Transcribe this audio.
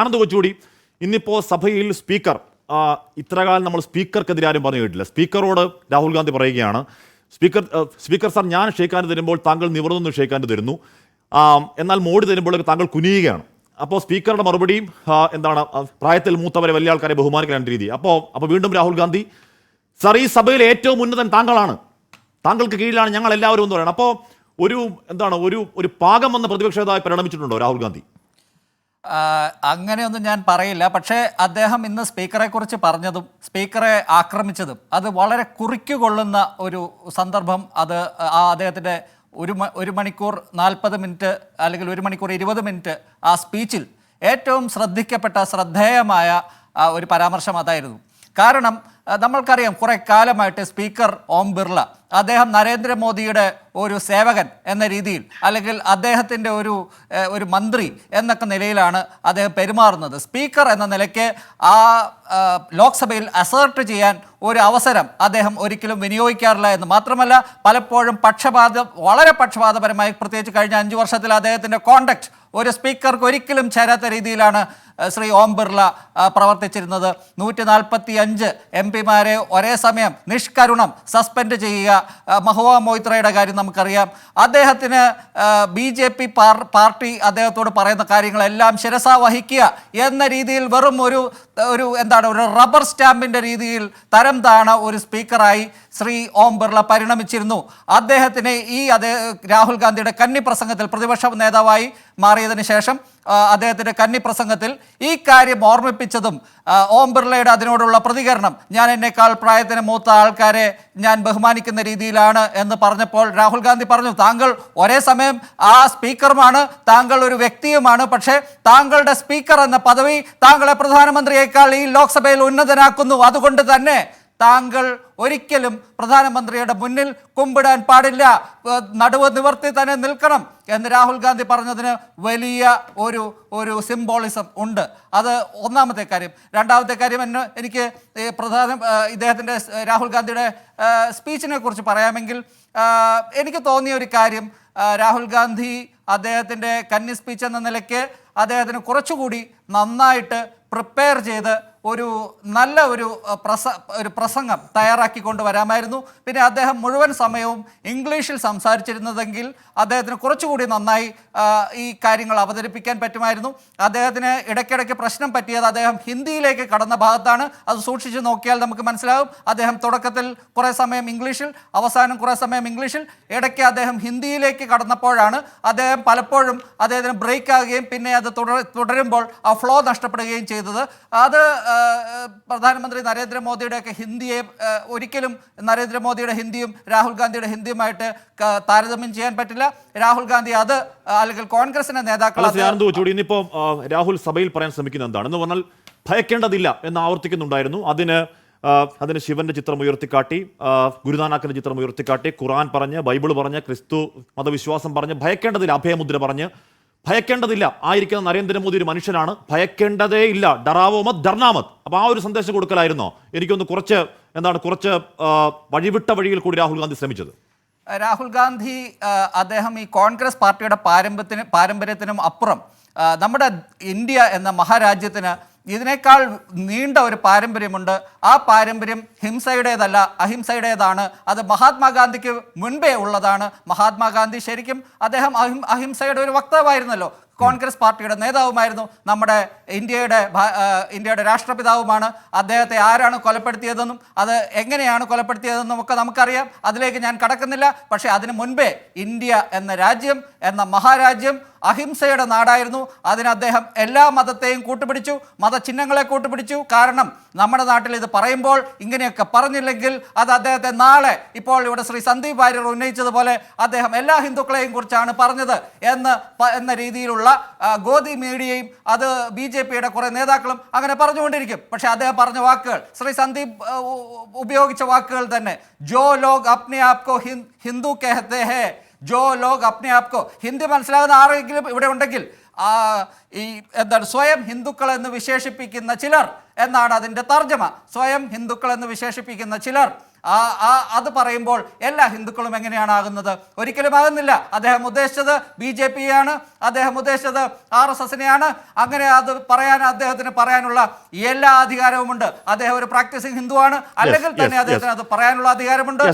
ആനന്ദ് കൊച്ചുകൂടി ഇന്നിപ്പോൾ സഭയിൽ സ്പീക്കർ ഇത്രകാലം നമ്മൾ സ്പീക്കർക്കെതിരെ ആരും പറഞ്ഞു കേട്ടില്ല. സ്പീക്കറോട് രാഹുൽ ഗാന്ധി പറയുകയാണ് സ്പീക്കർ സ്പീക്കർ സാർ ഞാൻ ഷെയ്ഖാൻ തരുമ്പോൾ താങ്കൾ നിവർന്നു ഷെയ്ഖാൻ തരുന്നു. എന്നാൽ മോഡി തരുമ്പോൾ താങ്കൾ കുനിയുകയാണ്. അപ്പോൾ സ്പീക്കറുടെ മറുപടിയും എന്താണ് പ്രായത്തിൽ മൂത്തവരെ വലിയ ആൾക്കാരെ ബഹുമാനിക്കാൻ രീതി. അപ്പോൾ അപ്പോൾ വീണ്ടും രാഹുൽ ഗാന്ധി സാർ ഈ സഭയിൽ ഏറ്റവും ഉന്നതൻ താങ്കളാണ്. താങ്കൾക്ക് കീഴിലാണ് ഞങ്ങൾ എല്ലാവരും എന്ന് പറയുന്നത് അപ്പോൾ ഒരു എന്താണ് ഒരു ഒരു പാകം വന്ന പ്രതിപക്ഷതായി പരിണമിച്ചിട്ടുണ്ടോ രാഹുൽ ഗാന്ധി? അങ്ങനെയൊന്നും ഞാൻ പറയില്ല. പക്ഷേ അദ്ദേഹം ഇന്ന് സ്പീക്കറെ കുറിച്ച് പറഞ്ഞതും സ്പീക്കറെ ആക്രമിച്ചതും അത് വളരെ കുറിക്കുകൊള്ളുന്ന ഒരു സന്ദർഭം അത് ആ അദ്ദേഹത്തിന്റെ ഒരു ഒരു മണിക്കൂർ നാൽപ്പത് മിനിറ്റ് അല്ലെങ്കിൽ ഒരു മണിക്കൂർ ഇരുപത് മിനിറ്റ് ആ സ്പീച്ചിൽ ഏറ്റവും ശ്രദ്ധിക്കപ്പെട്ട ശ്രദ്ധേയമായ ഒരു പരാമർശം അതായിരുന്നു. കാരണം നമ്മൾക്കറിയാം കുറെ കാലമായിട്ട് സ്പീക്കർ ഓം ബിർള അദ്ദേഹം നരേന്ദ്രമോദിയുടെ ഒരു സേവകൻ എന്ന രീതിയിൽ അല്ലെങ്കിൽ അദ്ദേഹത്തിന്റെ ഒരു ഒരു മന്ത്രി എന്നൊക്കെ നിലയിലാണ് അദ്ദേഹം പെരുമാറുന്നത്. സ്പീക്കർ എന്ന നിലയ്ക്ക് ആ ലോക്സഭയിൽ അസേർട്ട് ചെയ്യാൻ ഒരു അവസരം അദ്ദേഹം ഒരിക്കലും വിനിയോഗിക്കാറില്ല എന്ന് മാത്രമല്ല പലപ്പോഴും പക്ഷപാത വളരെ പക്ഷപാതപരമായി പ്രത്യേകിച്ച് കഴിഞ്ഞ അഞ്ച് വർഷത്തിൽ അദ്ദേഹത്തിന്റെ കോണ്ടക്ട് ഒരു സ്പീക്കർക്ക് ഒരിക്കലും ചേരാത്ത രീതിയിലാണ് ശ്രീ ഓം ബിർള പ്രവർത്തിച്ചിരുന്നത്. നൂറ്റി നാൽപ്പത്തി അഞ്ച് എം പിമാരെ ഒരേ സമയം നിഷ്കരുണം സസ്പെൻഡ് ചെയ്യുക മഹുവ മൊയ്ത്രയുടെ കാര്യം നമുക്കറിയാം. അദ്ദേഹത്തിന് ബി ജെ പി പാർട്ടി അദ്ദേഹത്തോട് പറയുന്ന കാര്യങ്ങളെല്ലാം ശിരസ വഹിക്കുക എന്ന രീതിയിൽ വെറും ഒരു ഒരു എന്താണ് ഒരു റബ്ബർ സ്റ്റാമ്പിന്റെ രീതിയിൽ തരം താണ ഒരു സ്പീക്കറായി ശ്രീ ഓം ബിർള പരിണമിച്ചിരുന്നു. അദ്ദേഹത്തിന് ഈ അതേ രാഹുൽ ഗാന്ധിയുടെ കന്നി പ്രസംഗത്തിൽ പ്രതിപക്ഷ നേതാവായി മാറിയതിന് ശേഷം അദ്ദേഹത്തിന്റെ കന്നി പ്രസംഗത്തിൽ ഈ കാര്യം ഓർമ്മിപ്പിച്ചതും ഓം ബിർളയുടെ അതിനോടുള്ള പ്രതികരണം ഞാൻ എന്നേക്കാൾ പ്രായത്തിന് മൂത്ത ആൾക്കാരെ ഞാൻ ബഹുമാനിക്കുന്ന രീതിയിലാണ് എന്ന് പറഞ്ഞപ്പോൾ രാഹുൽ ഗാന്ധി പറഞ്ഞു താങ്കൾ ഒരേ സമയം ആ സ്പീക്കറുമാണ് താങ്കൾ ഒരു വ്യക്തിയുമാണ് പക്ഷേ താങ്കളുടെ സ്പീക്കർ എന്ന പദവി താങ്കളെ പ്രധാനമന്ത്രിയേക്കാൾ ഈ ലോക്സഭയിൽ ഉന്നതനാക്കുന്നു. അതുകൊണ്ട് തന്നെ താങ്കൾ ഒരിക്കലും പ്രധാനമന്ത്രിയുടെ മുന്നിൽ കുമ്പിടാൻ പാടില്ല. നടുവ് നിവർത്തി തന്നെ നിൽക്കണം എന്ന് രാഹുൽ ഗാന്ധി പറഞ്ഞതിന് വലിയ ഒരു ഒരു സിംബോളിസം ഉണ്ട്. അത് ഒന്നാമത്തെ കാര്യം. രണ്ടാമത്തെ കാര്യം എന്നെ എനിക്ക് പ്രധാന ഇദ്ദേഹത്തിന്റെ രാഹുൽ ഗാന്ധിയുടെ സ്പീച്ചിനെ കുറിച്ച് പറയാമെങ്കിൽ എനിക്ക് തോന്നിയ ഒരു കാര്യം രാഹുൽ ഗാന്ധി അദ്ദേഹത്തിന്റെ കന്നി സ്പീച്ച് എന്ന നിലയ്ക്ക് അദ്ദേഹത്തിന് കുറച്ചുകൂടി നന്നായിട്ട് പ്രിപ്പയർ ചെയ്ത് ഒരു നല്ല ഒരു പ്രസ ഒരു പ്രസംഗം തയ്യാറാക്കി കൊണ്ടുവരാമായിരുന്നു. പിന്നെ അദ്ദേഹം മുഴുവൻ സമയവും ഇംഗ്ലീഷിൽ സംസാരിച്ചിരുന്നതെങ്കിൽ അദ്ദേഹത്തിന് കുറച്ചുകൂടി നന്നായി ഈ കാര്യങ്ങൾ അവതരിപ്പിക്കാൻ പറ്റുമായിരുന്നു. അദ്ദേഹത്തിന് ഇടയ്ക്കിടയ്ക്ക് പ്രശ്നം പറ്റിയത് അദ്ദേഹം ഹിന്ദിയിലേക്ക് കടന്ന ഭാഗത്താണ്. അത് സൂക്ഷിച്ച് നോക്കിയാൽ നമുക്ക് മനസ്സിലാകും അദ്ദേഹം തുടക്കത്തിൽ കുറേ സമയം ഇംഗ്ലീഷിൽ അവസാനം കുറേ സമയം ഇംഗ്ലീഷിൽ. ഇടയ്ക്ക് അദ്ദേഹം ഹിന്ദിയിലേക്ക് കടന്നപ്പോഴാണ് അദ്ദേഹം പലപ്പോഴും അദ്ദേഹത്തിന് ബ്രേക്ക് ആകുകയും പിന്നെ അത് തുടരുമ്പോൾ ആ ഫ്ലോ നഷ്ടപ്പെടുകയും ചെയ്തത്. അത് പ്രധാനമന്ത്രി നരേന്ദ്രമോദിയുടെയൊക്കെ ഹിന്ദിയെ ഒരിക്കലും നരേന്ദ്രമോദിയുടെ ഹിന്ദിയും രാഹുൽ ഗാന്ധിയുടെ ഹിന്ദിയുമായിട്ട് താരതമ്യം ചെയ്യാൻ പറ്റില്ല. രാഹുൽ ഗാന്ധി അത് അല്ലെങ്കിൽ കോൺഗ്രസിന്റെ നേതാക്കൾ ഇന്നിപ്പോ രാഹുൽ സഭയിൽ പറയാൻ ശ്രമിക്കുന്നത് എന്താണെന്ന് പറഞ്ഞാൽ ഭയക്കേണ്ടതില്ല എന്ന് ആവർത്തിക്കുന്നുണ്ടായിരുന്നു. അതിന് അതിന് ശിവന്റെ ചിത്രം ഉയർത്തിക്കാട്ടി ഗുരുനാനാക്കിന്റെ ചിത്രം ഉയർത്തിക്കാട്ടി ഖുറാൻ പറഞ്ഞ് ബൈബിൾ പറഞ്ഞ് ക്രിസ്തു മതവിശ്വാസം പറഞ്ഞ് ഭയക്കേണ്ടതില്ല അഭയമുദ്ര പറഞ്ഞ് ഭയക്കേണ്ടതില്ല. ആയിരിക്കുന്ന നരേന്ദ്രമോദി ഒരു മനുഷ്യനാണ്. ഭയക്കേണ്ടതേ ഇല്ല. ഡറാവോമത് ധർണാമത് ഡർനാമത് അപ്പൊ ആ ഒരു സന്ദേശം കൊടുക്കലായിരുന്നോ? എനിക്കൊന്ന് കുറച്ച് എന്താണ് കുറച്ച് വഴിവിട്ട വഴിയിൽ കൂടി രാഹുൽ ഗാന്ധി ശ്രമിച്ചത്. രാഹുൽ ഗാന്ധി അദ്ദേഹം ഈ കോൺഗ്രസ് പാർട്ടിയുടെ പാരമ്പര്യത്തിന് പാരമ്പര്യത്തിനും അപ്പുറം നമ്മുടെ ഇന്ത്യ എന്ന മഹാരാജ്യത്തിന് ഇതിനേക്കാൾ നീണ്ട ഒരു പാരമ്പര്യമുണ്ട്. ആ പാരമ്പര്യം ഹിംസയുടേതല്ല അഹിംസയുടേതാണ്. അത് മഹാത്മാഗാന്ധിക്ക് മുൻപേ ഉള്ളതാണ്. മഹാത്മാഗാന്ധി ശരിക്കും അദ്ദേഹം അഹിം അഹിംസയുടെ ഒരു വക്താവായിരുന്നല്ലോ. കോൺഗ്രസ് പാർട്ടിയുടെ നേതാവുമായിരുന്നു നമ്മുടെ ഇന്ത്യയുടെ ഇന്ത്യയുടെ രാഷ്ട്രപിതാവുമാണ്. അദ്ദേഹത്തെ ആരാണ് കൊലപ്പെടുത്തിയതെന്നും അത് എങ്ങനെയാണ് കൊലപ്പെടുത്തിയതെന്നും ഒക്കെ നമുക്കറിയാം. അതിലേക്ക് ഞാൻ കടക്കുന്നില്ല. പക്ഷേ അതിനു മുൻപേ ഇന്ത്യ എന്ന രാജ്യം എന്ന മഹാരാജ്യം അഹിംസയുടെ നാടായിരുന്നു. അതിന് അദ്ദേഹം എല്ലാ മതത്തെയും കൂട്ടുപിടിച്ചു മതചിഹ്നങ്ങളെ കൂട്ടുപിടിച്ചു. കാരണം നമ്മുടെ നാട്ടിൽ ഇത് പറയുമ്പോൾ ഇങ്ങനെയൊക്കെ പറഞ്ഞില്ലെങ്കിൽ അത് അദ്ദേഹത്തെ നാളെ ഇപ്പോൾ ഇവിടെ ശ്രീ സന്ദീപ് വാര്യർ ഉന്നയിച്ചതുപോലെ അദ്ദേഹം എല്ലാ ഹിന്ദുക്കളെയും കുറിച്ചാണ് പറഞ്ഞത് എന്ന് എന്ന രീതിയിലുള്ള ആ, ഗോദി മീഡിയയും അത് ബി ജെ പിയുടെ കുറെ നേതാക്കളും അങ്ങനെ പറഞ്ഞുകൊണ്ടിരിക്കും. പക്ഷെ അദ്ദേഹം പറഞ്ഞ വാക്കുകൾ ശ്രീ സന്ദീപ് ഉപയോഗിച്ച വാക്കുകൾ തന്നെ. ജോ ലോഗ് അപ്നെ ആപ്കോ ഹിന്ദു കെഹത്തെ ഹേ. ജോ ലോഗ് അപ്നെ ആപ്കോ. ഹിന്ദി മനസ്സിലാകുന്ന ആരെങ്കിലും ഇവിടെ ഉണ്ടെങ്കിൽ ഈ എന്താണ് സ്വയം ഹിന്ദുക്കൾ എന്ന് വിശേഷിപ്പിക്കുന്ന ചിലർ എന്നാണ് അതിന്റെ തർജമ. സ്വയം ഹിന്ദുക്കൾ എന്ന് വിശേഷിപ്പിക്കുന്ന ചിലർ ആ ആ അത് പറയുമ്പോൾ എല്ലാ ഹിന്ദുക്കളും എങ്ങനെയാണ് ആകുന്നത്? ഒരിക്കലും ആകുന്നില്ല. അദ്ദേഹം ഉദ്ദേശിച്ചത് ബി ജെ പി ആണ് അദ്ദേഹം ഉദ്ദേശിച്ചത് ആർ എസ് എസിനെയാണ്. അങ്ങനെ അത് പറയാൻ അദ്ദേഹത്തിന് പറയാനുള്ള എല്ലാ അധികാരവുമുണ്ട്. അദ്ദേഹം ഒരു പ്രാക്ടീസിങ് ഹിന്ദുവാണ്. അല്ലെങ്കിൽ തന്നെ അദ്ദേഹത്തിന് അത് പറയാനുള്ള അധികാരമുണ്ട്.